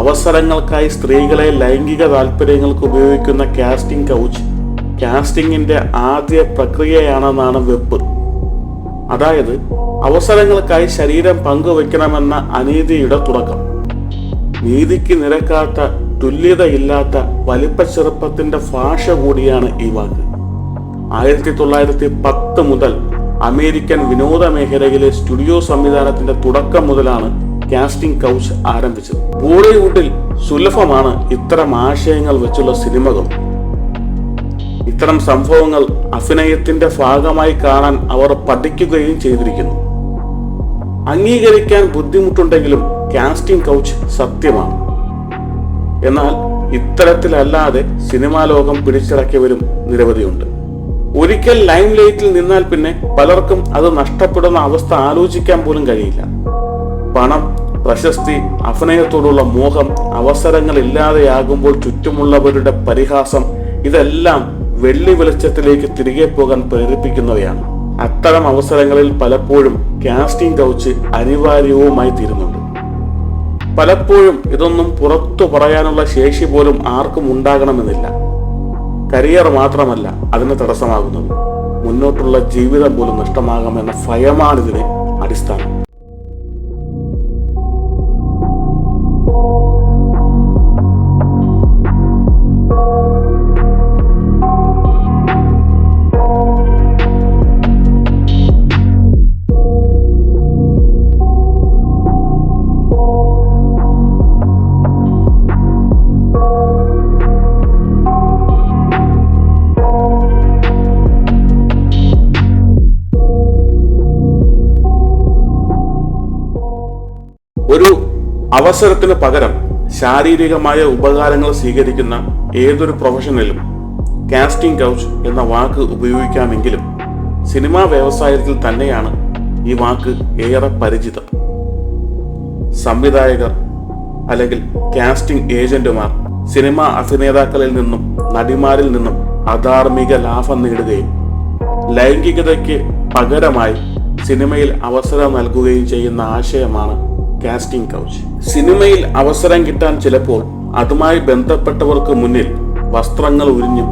അവസരങ്ങൾക്കായി സ്ത്രീകളെ ലൈംഗിക താല്പര്യങ്ങൾക്ക് ഉപയോഗിക്കുന്ന കാസ്റ്റിംഗ് കൗച്ച്. കാസ്റ്റിംഗിന്റെ ആദ്യ പ്രക്രിയയാണെന്നാണ് വെപ്പ്. അതായത് അവസരങ്ങൾക്കായി ശരീരം പങ്കുവെക്കണമെന്ന അനീതിയുടെ തുടക്കം. നീതിക്ക് നിരക്കാത്ത തുല്യതയില്ലാത്ത വലിപ്പച്ചെറുപ്പത്തിന്റെ ഭാഷ കൂടിയാണ് ഈ വാക്ക്. ആയിരത്തി തൊള്ളായിരത്തി പത്ത് മുതൽ അമേരിക്കൻ വിനോദ മേഖലയിലെ സ്റ്റുഡിയോ സംവിധാനത്തിന്റെ തുടക്കം മുതലാണ് കാസ്റ്റിംഗ് കൗച്ച് ആരംഭിച്ചത്. ബോളിവുഡിൽ സുലഭമാണ് ഇത്തരം ആശയങ്ങൾ വെച്ചുള്ള സിനിമകൾ. ഇത്തരം സംഭവങ്ങൾ അഭിനയത്തിന്റെ ഭാഗമായി കാണാൻ അവർ പഠിക്കുകയും ചെയ്തിരിക്കുന്നു. അംഗീകരിക്കാൻ ബുദ്ധിമുട്ടുണ്ടെങ്കിലും കാസ്റ്റിംഗ് കൗച്ച് സത്യമാണ്. എന്നാൽ ഇത്തരത്തിലല്ലാതെ സിനിമാ ലോകം പിടിച്ചടക്കിയവരും നിരവധിയുണ്ട്. ഒരിക്കൽ ലൈം ലൈറ്റിൽ നിന്നാൽ പിന്നെ പലർക്കും അത് നഷ്ടപ്പെടുന്ന അവസ്ഥ ആലോചിക്കാൻ പോലും കഴിയില്ല. പണം പ്രശസ്തി അഭിനയത്തോടുള്ള മോഹം അവസരങ്ങൾ ഇല്ലാതെയാകുമ്പോൾ ചുറ്റുമുള്ളവരുടെ പരിഹാസം ഇതെല്ലാം വെള്ളി വെളിച്ചത്തിലേക്ക് തിരികെ പോകാൻ പ്രേരിപ്പിക്കുന്നവയാണ്. അത്തരം അവസരങ്ങളിൽ പലപ്പോഴും കാസ്റ്റിംഗ് കൗച്ച് അനിവാര്യവുമായി തീരുന്നുണ്ട്. പലപ്പോഴും ഇതൊന്നും പുറത്തു പറയാനുള്ള ശേഷി പോലും ആർക്കും ഉണ്ടാകണമെന്നില്ല. കരിയർ മാത്രമല്ല അതിന് തടസ്സമാകുന്നത്. മുന്നോട്ടുള്ള ജീവിതം പോലും നഷ്ടമാകാമെന്ന ഭയമാണിതിന് അടിസ്ഥാനം. അവസരത്തിന് പകരം ശാരീരികമായ ഉപകാരങ്ങൾ സ്വീകരിക്കുന്ന ഏതൊരു പ്രൊഫഷണലും കാസ്റ്റിംഗ് കൗച്ച് എന്ന വാക്ക് ഉപയോഗിക്കാമെങ്കിലും സിനിമാ വ്യവസായത്തിൽ തന്നെയാണ് ഈ വാക്ക് ഏറെ പരിചിതം. സംവിധായകർ അല്ലെങ്കിൽ കാസ്റ്റിംഗ് ഏജന്റുമാർ സിനിമാ അഭിനേതാക്കളിൽ നിന്നും നടിമാരിൽ നിന്നും അധാർമിക ലാഭം നേടുകയും ലൈംഗികതയ്ക്ക് പകരമായി സിനിമയിൽ അവസരം നൽകുകയും ചെയ്യുന്ന ആശയമാണ് കാസ്റ്റിംഗ് കൗച്ച് സിനിമയിൽ അവസരം കിട്ടാൻ ചിലപ്പോൾ അതുമായി ബന്ധപ്പെട്ടവർക്ക് മുന്നിൽ വസ്ത്രങ്ങൾ ഉരിഞ്ഞും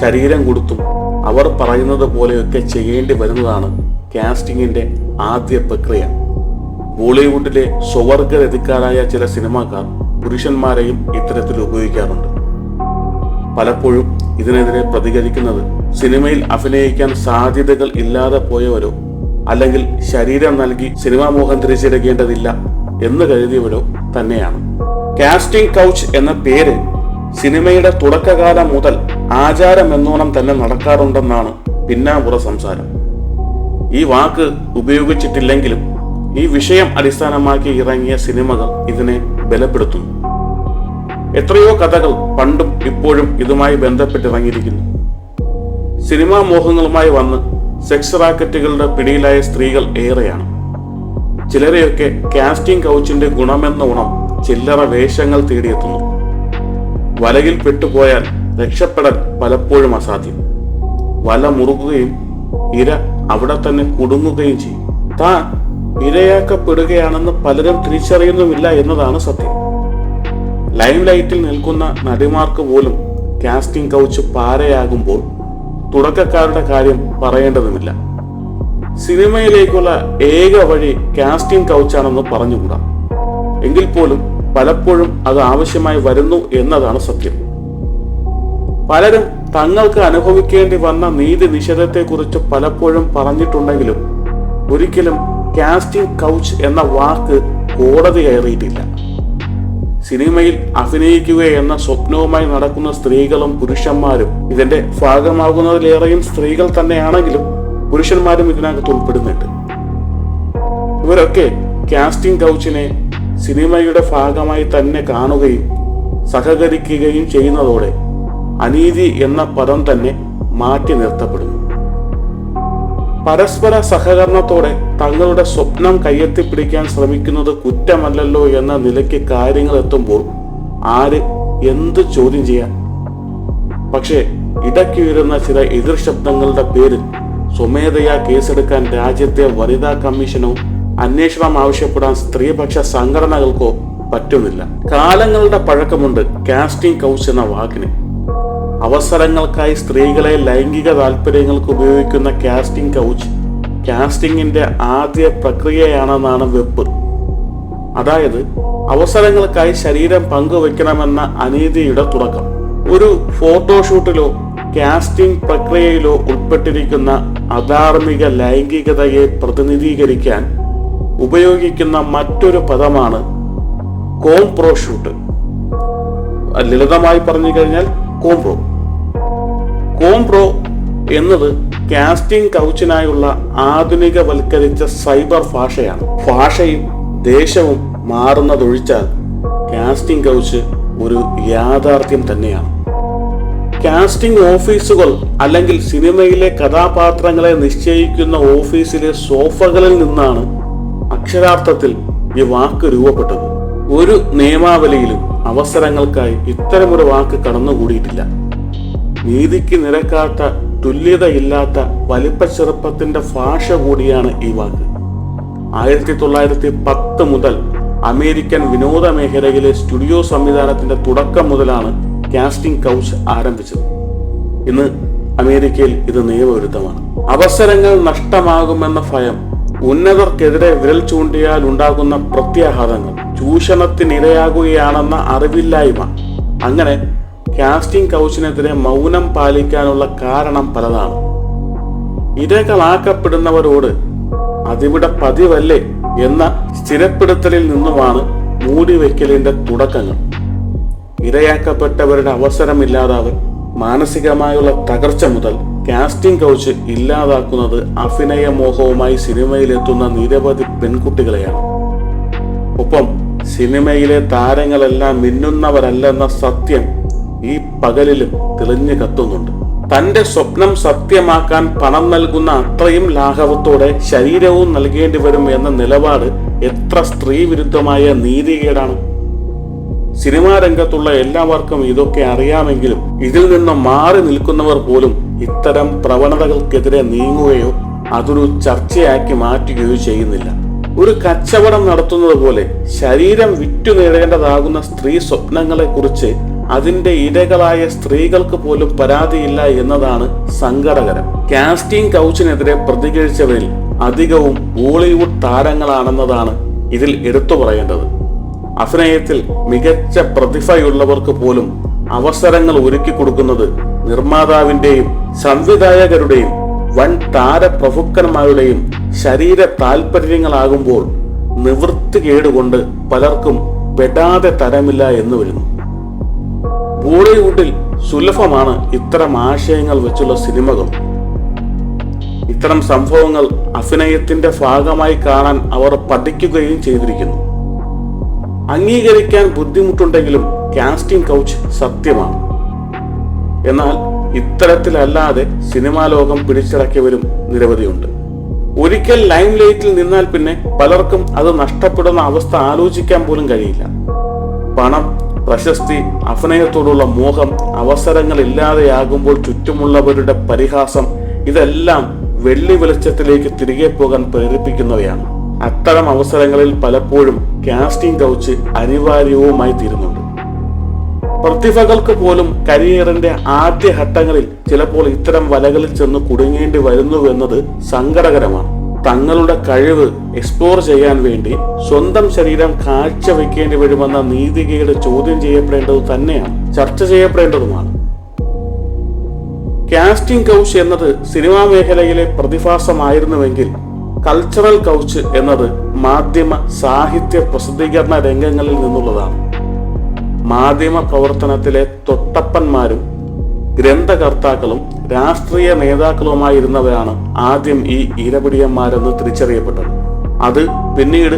ശരീരം കൊടുത്തും അവർ പറയുന്നത് പോലെയൊക്കെ ചെയ്യേണ്ടി വരുന്നതാണ് കാസ്റ്റിംഗിന്റെ ആദ്യ പ്രക്രിയ. ബോളിവുഡിലെ സ്വവർഗരതിക്കാരായ ചില സിനിമാക്കാർ പുരുഷന്മാരെയും ഇത്തരത്തിൽ ഉപയോഗിക്കാറുണ്ട്. പലപ്പോഴും ഇതിനെതിരെ പ്രതികരിക്കുന്നത് സിനിമയിൽ അഭിനയിക്കാൻ സാധ്യതകൾ ഇല്ലാതെ പോയവരോ അല്ലെങ്കിൽ ശരീരം നൽകി സിനിമാ മോഹം തിരിച്ചെടുക്കേണ്ടതില്ല എന്ന് കരുതിയവരോ തന്നെയാണ്. കാസ്റ്റിംഗ് കൗച്ച് എന്ന പേര് സിനിമയുടെ തുടക്കകാലം മുതൽ ആചാരം എന്നോണം തന്നെ നടക്കാറുണ്ടെന്നാണ് പിന്നാമ്പുറ സംസാരം. ഈ വാക്ക് ഉപയോഗിച്ചിട്ടില്ലെങ്കിലും ഈ വിഷയം അടിസ്ഥാനമാക്കി ഇറങ്ങിയ സിനിമകൾ ഇതിനെ ബലപ്പെടുത്തുന്നു. എത്രയോ കഥകൾ പണ്ടും ഇപ്പോഴും ഇതുമായി ബന്ധപ്പെട്ടിറങ്ങിയിരിക്കുന്നു. സിനിമാ മോഹങ്ങളുമായി വന്ന് സെക്സ് റാക്കറ്റുകളുടെ പിടിയിലായ സ്ത്രീകൾ ഏറെയാണ്. ചിലരെയൊക്കെ കാസ്റ്റിംഗ് കൗച്ചിന്റെ ഗുണമെന്ന ഗുണം ചില്ലറ വേഷങ്ങൾ തേടിയെത്തുന്നു. വലയിൽ പെട്ടുപോയാൽ രക്ഷപ്പെടാൻ പലപ്പോഴും അസാധ്യം. വല മുറുകുകയും ഇര അവിടെ തന്നെ കുടുങ്ങുകയും ചെയ്യും. താൻ ഇരയാക്കപ്പെടുകയാണെന്ന് പലരും തിരിച്ചറിയുന്നുമില്ല എന്നതാണ് സത്യം. ലൈം ലൈറ്റിൽ നിൽക്കുന്ന നടിമാർക്ക് പോലും കാസ്റ്റിംഗ് കൗച്ച് പാരയാകുമ്പോൾ തുടക്കക്കാരുടെ കാര്യം പറയേണ്ടതുമില്ല. സിനിമയിലേക്കുള്ള ഏക വഴി കാസ്റ്റിംഗ് കൗച്ചാണെന്ന് പറഞ്ഞുകൂടാ. എങ്കിൽ പോലും പലപ്പോഴും അത് ആവശ്യമായി വരുന്നു എന്നതാണ് സത്യം. പലരും തങ്ങൾക്ക് അനുഭവിക്കേണ്ടി വന്ന നീതി നിഷേധത്തെക്കുറിച്ച് പലപ്പോഴും പറഞ്ഞിട്ടുണ്ടെങ്കിലും ഒരിക്കലും കാസ്റ്റിംഗ് കൗച്ച് എന്ന വാക്ക് കോടതി കയറിയിട്ടില്ല. സിനിമയിൽ അഭിനയിക്കുക എന്ന സ്വപ്നവുമായി നടക്കുന്ന സ്ത്രീകളും പുരുഷന്മാരും ഇതിന്റെ ഭാഗമാകുന്നതിലേറെയും സ്ത്രീകൾ തന്നെയാണെങ്കിലും പുരുഷന്മാരും ഇതിനകത്ത് ഉൾപ്പെടുന്നുണ്ട്. ഇവരൊക്കെ കാസ്റ്റിംഗ് കൗച്ചിനെ സിനിമയുടെ ഭാഗമായി തന്നെ കാണുകയും സഹകരിക്കുകയും ചെയ്യുന്നതോടെ അനീതി എന്ന പദം തന്നെ മാറ്റി നിർത്തപ്പെടുന്നു. പരസ്പര സഹകരണത്തോടെ തങ്ങളുടെ സ്വപ്നം കയ്യെത്തിപ്പിടിക്കാൻ ശ്രമിക്കുന്നത് കുറ്റമല്ലല്ലോ എന്ന നിലയ്ക്ക് കാര്യങ്ങൾ എത്തുമ്പോൾ ആര് എന്ത് ചോദ്യം ചെയ്യാൻ? പക്ഷേ ഇടയ്ക്കുയരുന്ന ചില എതിർ ശബ്ദങ്ങളുടെ പേരിൽ സ്വമേധയാ കേസെടുക്കാൻ രാജ്യത്തെ വനിതാ കമ്മീഷനോ അന്വേഷണം ആവശ്യപ്പെടാൻ സ്ത്രീപക്ഷ സംഘടനകൾക്കോ പറ്റുന്നില്ല. കാലങ്ങളുടെ പഴക്കമുണ്ട് കാസ്റ്റിംഗ് കൗച്ച് എന്ന വാക്കിന്. അവസരങ്ങൾക്കായി സ്ത്രീകളെ ലൈംഗിക താല്പര്യങ്ങൾക്ക് ഉപയോഗിക്കുന്ന കാസ്റ്റിംഗ് കൗച്ച് കാസ്റ്റിംഗിന്റെ ആദ്യ പ്രക്രിയയാണെന്നാണ് വെപ്പ്. അതായത് അവസരങ്ങൾക്കായി ശരീരം പങ്കുവെക്കണമെന്ന അനീതിയുടെ തുടക്കം. ഒരു ഫോട്ടോഷൂട്ടിലോ കാസ്റ്റിംഗ് പ്രക്രിയയിലോ ഉൾപ്പെട്ടിരിക്കുന്ന അധാർമിക ലൈംഗികതയെ പ്രതിനിധീകരിക്കാൻ ഉപയോഗിക്കുന്ന മറ്റൊരു പദമാണ് കോംപ്രോ ഷൂട്ട് ലളിതമായി പറഞ്ഞു കഴിഞ്ഞാൽ കോംപ്രോ. കോംപ്രോ എന്നത് കാസ്റ്റിംഗ് കൗച്ചിനായുള്ള ആധുനികവൽക്കരിച്ച സൈബർ ഭാഷയാണ്. ഭാഷയും ദേശവും മാറുന്നതൊഴിച്ചാൽ കാസ്റ്റിംഗ് കൗച്ച് ഒരു യാഥാർത്ഥ്യം തന്നെയാണ്. കാസ്റ്റിംഗ് ഓഫീസുകൾ അല്ലെങ്കിൽ സിനിമയിലെ കഥാപാത്രങ്ങളെ നിശ്ചയിക്കുന്ന ഓഫീസിലെ സോഫകളിൽ നിന്നാണ് അക്ഷരാർത്ഥത്തിൽ ഈ വാക്ക് രൂപപ്പെട്ടത്. ഒരു നിയമാവലിയിലും അവസരങ്ങൾക്കായി ഇത്തരമൊരു വാക്ക് കടന്നുകൂടിയിട്ടില്ല. നീതിക്ക് നിരക്കാത്ത തുല്യതയില്ലാത്ത വലിപ്പച്ചെറുപ്പത്തിന്റെ ഭാഷ കൂടിയാണ് ഈ വാക്ക്. ആയിരത്തി തൊള്ളായിരത്തി പത്ത് മുതൽ അമേരിക്കൻ വിനോദ മേഖലയിലെ സ്റ്റുഡിയോ സംവിധാനത്തിന്റെ തുടക്കം മുതലാണ് കാസ്റ്റിംഗ് കൗച്ച് ആരംഭിച്ചത്. ഇന്ന് അമേരിക്കയിൽ ഇത് നിയമവിരുദ്ധമാണ്. അവസരങ്ങൾ നഷ്ടമാകുമെന്ന ഭയം ഉന്നതർക്കെതിരെ വിരൽ ചൂണ്ടിയാൽ ഉണ്ടാകുന്ന പ്രത്യാഘാതങ്ങൾ ചൂഷണത്തിനിരയാകുകയാണെന്ന അറിവില്ലായ്മ. അങ്ങനെ കാസ്റ്റിംഗ് കൗച്ചിനെതിരെ മൗനം പാലിക്കാനുള്ള കാരണം പലതാണ്. ഇരകളാക്കപ്പെടുന്നവരോട് അതിവിടെ പതിവല്ലേ എന്ന സ്ഥിരപ്പെടുത്തലിൽ നിന്നുമാണ് മൂടിവെക്കലിന്റെ തുടക്കങ്ങൾ. ഇരയാക്കപ്പെട്ടവരുടെ അവസരമില്ലാതാവൽ മാനസികമായുള്ള തകർച്ച മുതൽ കാസ്റ്റിംഗ് കൗച്ച് ഇല്ലാതാക്കുന്നത് അഭിനയ മോഹവുമായി സിനിമയിലെത്തുന്ന നിരവധി പെൺകുട്ടികളെയാണ്. ഒപ്പം സിനിമയിലെ താരങ്ങളെല്ലാം മിന്നുന്നവരല്ലെന്ന സത്യം ഈ പകലിലും തെളിഞ്ഞു കത്തുന്നുണ്ട്. തന്റെ സ്വപ്നം സത്യമാക്കാൻ പണം നൽകുന്ന അത്രയും ലാഘവത്തോടെ ശരീരവും നൽകേണ്ടി വരും എന്ന നിലപാട് എത്ര സ്ത്രീ വിരുദ്ധമായ നീതികേടാണ്. സിനിമാ രംഗത്തുള്ള എല്ലാവർക്കും ഇതൊക്കെ അറിയാമെങ്കിലും ഇതിൽ നിന്ന് മാറി നിൽക്കുന്നവർ പോലും ഇത്തരം പ്രവണതകൾക്കെതിരെ നീങ്ങുകയോ അതൊരു ചർച്ചയാക്കി മാറ്റുകയോ ചെയ്യുന്നില്ല. ഒരു കച്ചവടം നടത്തുന്നത് പോലെ ശരീരം വിറ്റു നേടേണ്ടതാകുന്ന സ്ത്രീ സ്വപ്നങ്ങളെ കുറിച്ച് അതിന്റെ ഇരകളായ സ്ത്രീകൾക്ക് പോലും പരാതിയില്ല എന്നതാണ് സങ്കടകരം. കാസ്റ്റിംഗ് കൗച്ചിനെതിരെ പ്രതികരിച്ചവരിൽ അധികവും ബോളിവുഡ് താരങ്ങളാണെന്നതാണ് ഇതിൽ എടുത്തു പറയേണ്ടത്. അഭിനയത്തിൽ മികച്ച പ്രതിഭയുള്ളവർക്ക് പോലും അവസരങ്ങൾ ഒരുക്കി കൊടുക്കുന്നത് നിർമ്മാതാവിന്റെയും സംവിധായകരുടെയും വൻ താരപ്രഭുക്കന്മാരുടെയും ശരീര താല്പര്യങ്ങളാകുമ്പോൾ നിവൃത്തി കേടുകൊണ്ട് പലർക്കും പെടാതെ തരമില്ല എന്ന് വരുന്നു. ബോളിവുഡിൽ സുലഭമാണ് ഇത്തരം ആശയങ്ങൾ വെച്ചുള്ള സിനിമകൾ. ഇത്തരം സംഭവങ്ങൾ അഭിനയത്തിന്റെ ഭാഗമായി കാണാൻ അവർ പഠിക്കുകയും ചെയ്തിരിക്കുന്നു. അംഗീകരിക്കാൻ ബുദ്ധിമുട്ടുണ്ടെങ്കിലും കാസ്റ്റിംഗ് കൗച്ച് സത്യമാണ്. എന്നാൽ ഇത്തരത്തിലല്ലാതെ സിനിമാ ലോകം പിടിച്ചടക്കിയവരും നിരവധിയുണ്ട്. ഒരിക്കൽ ലൈം ലൈറ്റിൽ നിന്നാൽ പിന്നെ പലർക്കും അത് നഷ്ടപ്പെടുന്ന അവസ്ഥ ആലോചിക്കാൻ പോലും കഴിയില്ല. പണം പ്രശസ്തി അഭിനയത്തോടുള്ള മോഹം അവസരങ്ങൾ ഇല്ലാതെയാകുമ്പോൾ ചുറ്റുമുള്ളവരുടെ പരിഹാസം ഇതെല്ലാം വെള്ളി വെളിച്ചത്തിലേക്ക് തിരികെ പോകാൻ പ്രേരിപ്പിക്കുന്നവയാണ്. അത്തരം അവസരങ്ങളിൽ പലപ്പോഴും കാസ്റ്റിംഗ് കൗച്ച് അനിവാര്യവുമായി തീരുന്നുണ്ട്. പ്രതിഭകൾക്ക് പോലും കരിയറിന്റെ ആദ്യ ഘട്ടങ്ങളിൽ ചിലപ്പോൾ ഇത്തരം വലകളിൽ ചെന്ന് കുടുങ്ങേണ്ടി വരുന്നുവെന്നത് സങ്കടകരമാണ്. തങ്ങളുടെ കഴിവ് എക്സ്പ്ലോർ ചെയ്യാൻ വേണ്ടി സ്വന്തം ശരീരം കാഴ്ചവെക്കേണ്ടി വരുമെന്ന നീതികയുടെ ചോദ്യം ചെയ്യപ്പെടേണ്ടത് തന്നെയാണ് ചർച്ച ചെയ്യപ്പെടേണ്ടതുമാണ്. കാസ്റ്റിംഗ് കൗച്ച് എന്നത് സിനിമാ മേഖലയിലെ പ്രതിഭാസമായിരുന്നുവെങ്കിൽ കൾച്ചറൽ കൗച്ച് എന്നത് മാധ്യമ സാഹിത്യ പ്രസിദ്ധീകരണ രംഗങ്ങളിൽ നിന്നുള്ളതാണ്. മാധ്യമ പ്രവർത്തനത്തിലെ തൊട്ടപ്പന്മാരും ഗ്രന്ഥകർത്താക്കളും രാഷ്ട്രീയ നേതാക്കളുമായിരുന്നവരാണ് ആദ്യം ഈ ഈരപിടിയന്മാരെന്ന് തിരിച്ചറിയപ്പെട്ടത്. അത് പിന്നീട്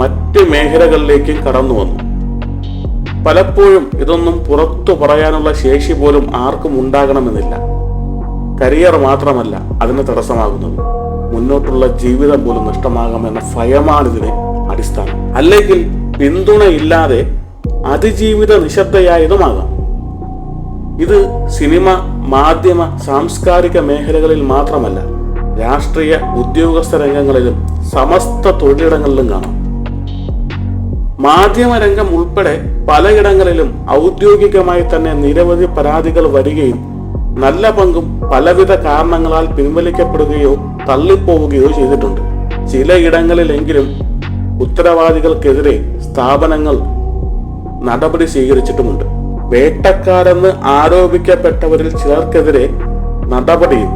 മറ്റ് മേഖലകളിലേക്കും കടന്നു വന്നു. പലപ്പോഴും ഇതൊന്നും പുറത്തു പറയാനുള്ള ശേഷി പോലും ആർക്കും ഉണ്ടാകണമെന്നില്ല. കരിയർ മാത്രമല്ല അതിന് തടസ്സമാകുന്നത്. മുന്നോട്ടുള്ള ജീവിതം പോലും നഷ്ടമാകാമെന്ന ഭയമാണിതിന് അടിസ്ഥാനം. അല്ലെങ്കിൽ പിന്തുണയില്ലാതെ അതിജീവിത നിശബ്ദയായതുമാകാം. ഇത് സിനിമ മാധ്യമ സാംസ്കാരിക മേഖലകളിൽ മാത്രമല്ല രാഷ്ട്രീയ ഉദ്യോഗസ്ഥ രംഗങ്ങളിലും സമസ്ത തൊഴിലിടങ്ങളിലും കാണാം. മാധ്യമരംഗം ഉൾപ്പെടെ പലയിടങ്ങളിലും ഔദ്യോഗികമായി തന്നെ നിരവധി പരാതികൾ വരികയും നല്ല പങ്കും പലവിധ കാരണങ്ങളാൽ പിൻവലിക്കപ്പെടുകയോ തള്ളിപ്പോവുകയോ ചെയ്തിട്ടുണ്ട്. ചിലയിടങ്ങളിലെങ്കിലും ഉത്തരവാദികൾക്കെതിരെ സ്ഥാപനങ്ങൾ നടപടി സ്വീകരിച്ചിട്ടുമുണ്ട്. വേട്ടക്കാരെന്ന് ആരോപിക്കപ്പെട്ടവരിൽ ചിലർക്കെതിരെ നടപടിയും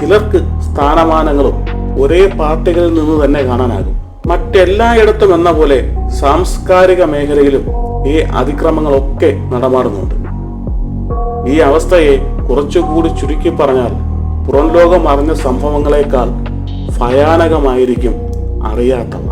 ചിലർക്ക് സ്ഥാനമാനങ്ങളും ഒരേ പാർട്ടികളിൽ നിന്ന് തന്നെ കാണാനാകും. മറ്റെല്ലായിടത്തും എന്ന പോലെ സാംസ്കാരിക മേഖലയിലും ഈ അതിക്രമങ്ങളൊക്കെ നടമാടുന്നുണ്ട് ഈ അവസ്ഥയെ കുറച്ചുകൂടി ചുരുക്കി പറഞ്ഞാൽ പുറം ലോകം അറിഞ്ഞ സംഭവങ്ങളെക്കാൾ ഭയാനകമായിരിക്കും അറിയാത്തവ